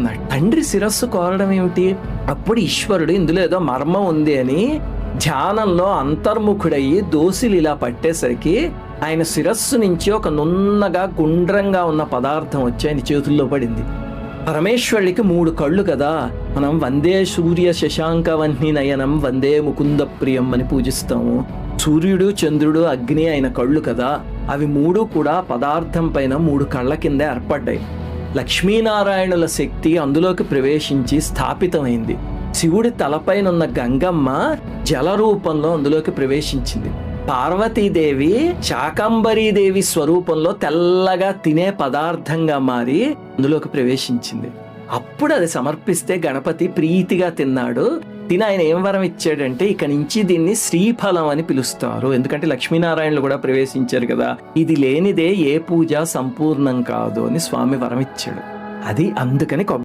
కోరుకున్నాడు తండ్రి శిరస్సు కోరడం ఏమిటి? అప్పుడు ఈశ్వరుడు ఇందులో ఏదో మర్మం ఉంది అని ధ్యానంలో అంతర్ముఖుడయ్యి దోసిలు ఇలా పట్టేసరికి ఆయన శిరస్సు నుంచి ఒక నున్నగా గుండ్రంగా ఉన్న పదార్థం వచ్చి ఆయన చేతుల్లో పడింది. పరమేశ్వరుడికి మూడు కళ్ళు కదా. మనం వందే సూర్య శశాంకవహ్ని నయనం వందే ముకుంద ప్రియం అని పూజిస్తాము. సూర్యుడు చంద్రుడు అగ్ని అయిన కళ్ళు కదా. అవి మూడు కూడా పదార్థం పైన మూడు కళ్ళ కింద ఏర్పడ్డాయి. లక్ష్మీనారాయణుల శక్తి అందులోకి ప్రవేశించి స్థాపితమైంది. శివుడి తలపైన ఉన్న గంగమ్మ జల రూపంలో అందులోకి ప్రవేశించింది. పార్వతీదేవి శాకంబరీదేవి స్వరూపంలో తెల్లగా తినే పదార్థంగా మారి అందులోకి ప్రవేశించింది. అప్పుడు అది సమర్పిస్తే గణపతి ప్రీతిగా తిన్నాడు. తిని ఆయన ఏం వరం ఇచ్చాడంటే ఇక నుంచి దీన్ని శ్రీఫలం అని పిలుస్తారు. ఎందుకంటే లక్ష్మీనారాయణలు కూడా ప్రవేశించారు కదా ఇది లేనిదే ఏ పూజ సంపూర్ణం కాదు అని స్వామి వరం ఇచ్చాడు. అది అందుకని కొబ్బరి